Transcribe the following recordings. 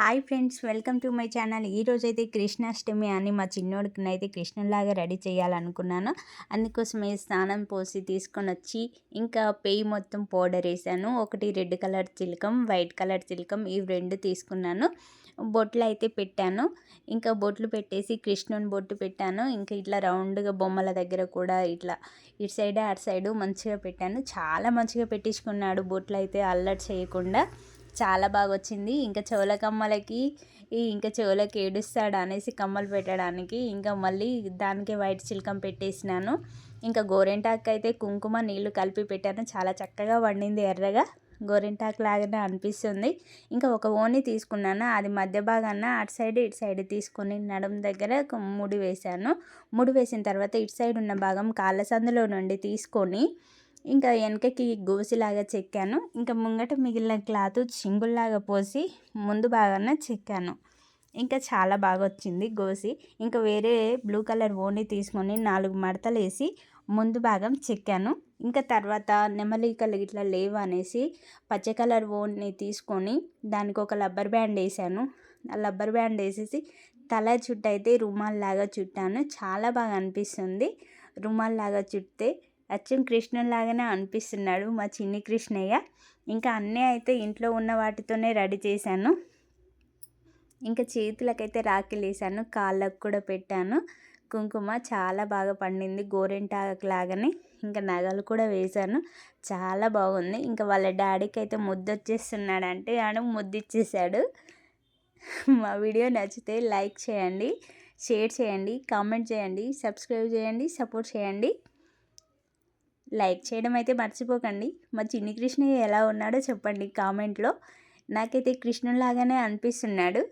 Hi friends welcome to my channel. ఈరోజు అయితే కృష్ణాష్టమి అని మా చిన్నోడికి అయితే కృష్ణులాగా రెడీ చేయాలనుకున్నాను. అందుకోసమే స్నానం పోసి తీసుకొని వచ్చి ఇంకా పెయి మొత్తం పౌడర్ వేసాను. ఒకటి రెడ్ కలర్ చిలకం వైట్ కలర్ చిలకం ఇవి రెండు తీసుకున్నాను. బొట్లు అయితే పెట్టాను. ఇంకా బొట్లు పెట్టేసి కృష్ణుని బొట్టు పెట్టాను. ఇంకా ఇట్లా రౌండ్గా బొమ్మల దగ్గర కూడా ఇట్లా ఇటు సైడ్ అటు సైడు మంచిగా పెట్టాను. చాలా మంచిగా పెట్టించుకున్నాడు బొట్లు అయితే అల్లరి చేయకుండా. చాలా బాగా వచ్చింది ఇంకా చెవుల కమ్మలకి ఇంకా చెవులకి ఏడుస్తాడు అనేసి కమ్మలు పెట్టడానికి ఇంకా మళ్ళీ దానికి వైట్ చిలకం పెట్టేసినాను. ఇంకా గోరెంటాకు అయితే కుంకుమ నీళ్ళు కలిపి పెట్టాను. చాలా చక్కగా వండింది ఎర్రగా. గోరింటాకు లాగానే అనిపిస్తుంది. ఇంకా ఒక ఓని తీసుకున్నాను. అది మధ్య భాగాన అటు సైడ్ ఇటు సైడ్ తీసుకొని నడుం దగ్గర ముడి వేశాను. ముడి వేసిన తర్వాత ఇటు సైడ్ ఉన్న భాగం కాళ్ళ సందులో నుండి తీసుకొని ఇంకా వెనకకి గోసిలాగా చెక్కాను. ఇంకా ముంగట మిగిలిన క్లాత్ చింగుల్లాగా పోసి ముందు బాగానే చెక్కాను. ఇంకా చాలా బాగా వచ్చింది గోసి. ఇంకా వేరే బ్లూ కలర్ ఓని తీసుకొని నాలుగు మడతలు వేసి ముందు భాగం చెక్కాను. ఇంకా తర్వాత నెమలికలు ఇట్లా లేవు అనేసి పచ్చ కలర్ ఓన్ని తీసుకొని దానికి ఒక రబ్బర్ బ్యాండ్ వేసాను. ఆ రబ్బర్ బ్యాండ్ వేసేసి తల చుట్టయితే రుమాల్ లాగా చుట్టాను. చాలా బాగా అనిపిస్తుంది రుమాల్ లాగా చుట్టితే అచ్చం కృష్ణులాగానే అనిపిస్తున్నాడు మా చిన్ని కృష్ణయ్య. ఇంకా అన్నీ అయితే ఇంట్లో ఉన్న వాటితోనే రెడీ చేశాను. ఇంకా చేతులకైతే రాఖీలు వేసాను కాళ్ళకు కూడా పెట్టాను. కుంకుమ చాలా బాగా పండింది గోరింటాకు లాగానే. ఇంకా నగలు కూడా వేశాను చాలా బాగుంది. ఇంకా వాళ్ళ డాడీకి అయితే ముద్దు వచ్చేస్తున్నాడు అంటే ఆడ ముద్దు ఇచ్చేసాడు మా వీడియో నచ్చితే లైక్ చేయండి షేర్ చేయండి కామెంట్ చేయండి సబ్స్క్రైబ్ చేయండి సపోర్ట్ చేయండి. లైక్ చేయడం అయితే మర్చిపోకండి. మా చిన్ని కృష్ణయ్య ఎలా ఉన్నాడో చెప్పండి కామెంట్లో. నాకైతే కృష్ణులాగానే అనిపిస్తున్నాడు.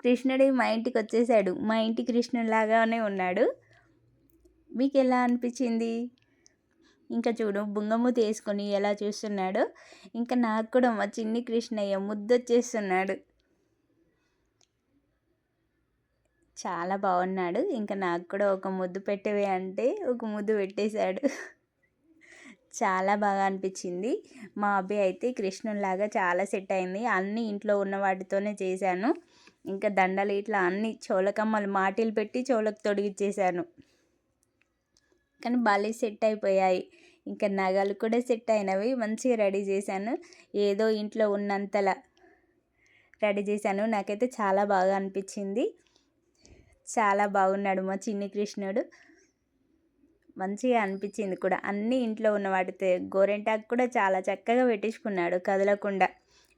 కృష్ణుడు మా ఇంటికి వచ్చేసాడు. మా ఇంటి కృష్ణులాగానే ఉన్నాడు. మీకు ఎలా అనిపించింది? ఇంకా చూడు బుంగము తీసుకొని ఎలా చూస్తున్నాడు. ఇంకా నాకు కూడా మా చిన్ని కృష్ణయ్య ముద్దొచ్చేస్తున్నాడు చాలా బాగున్నాడు. ఇంకా నాకు కూడా ఒక ముద్దు పెట్టేవి అంటే ఒక ముద్దు పెట్టేశాడు. చాలా బాగా అనిపించింది. మా అబ్బాయి అయితే కృష్ణులాగా చాలా సెట్ అయింది. అన్నీ ఇంట్లో ఉన్న వాటితోనే చేశాను. ఇంకా దండలు ఇట్లా అన్ని చోలకమ్మలు మాటిలు పెట్టి చోలకు తొడిగిచ్చేసాను కానీ బాగా సెట్ అయిపోయాయి. ఇంకా నగలు కూడా సెట్ అయినవి. మంచిగా రెడీ చేశాను. ఏదో ఇంట్లో ఉన్నంతలా రెడీ చేశాను. నాకైతే చాలా బాగా అనిపించింది. చాలా బాగున్నాడు మా చిన్ని కృష్ణుడు. మంచిగా అనిపించింది కూడా. అన్నీ ఇంట్లో ఉన్న వాటితో గోరెంటాకు కూడా చాలా చక్కగా పెట్టించుకున్నాడు కదలకుండా.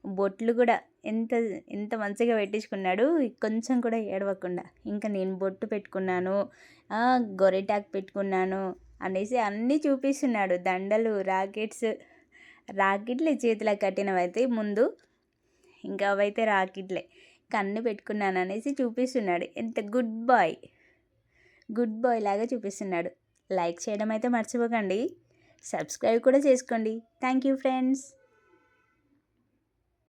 బొట్లు కూడా ఎంత ఎంత మంచిగా పెట్టించుకున్నాడు. కొంచెం కూడా ఏడవకుండా. ఇంకా నేను బొట్టు పెట్టుకున్నాను. గొరెటాకు పెట్టుకున్నాను అనేసి అన్నీ చూపిస్తున్నాడు. దండలు రాకెట్స్ రాకెట్లే చేతిలో కట్టినవైతే ముందు. ఇంకా అవైతే రాకెట్లే. కన్ను పెట్టుకున్నాను అనేసి చూపిస్తున్నాడు. ఎంత గుడ్ బాయ్. గుడ్ బాయ్ లాగా చూపిస్తున్నాడు. లైక్ చేయడం అయితే మర్చిపోకండి. సబ్స్క్రైబ్ కూడా చేసుకోండి. Thank you friends.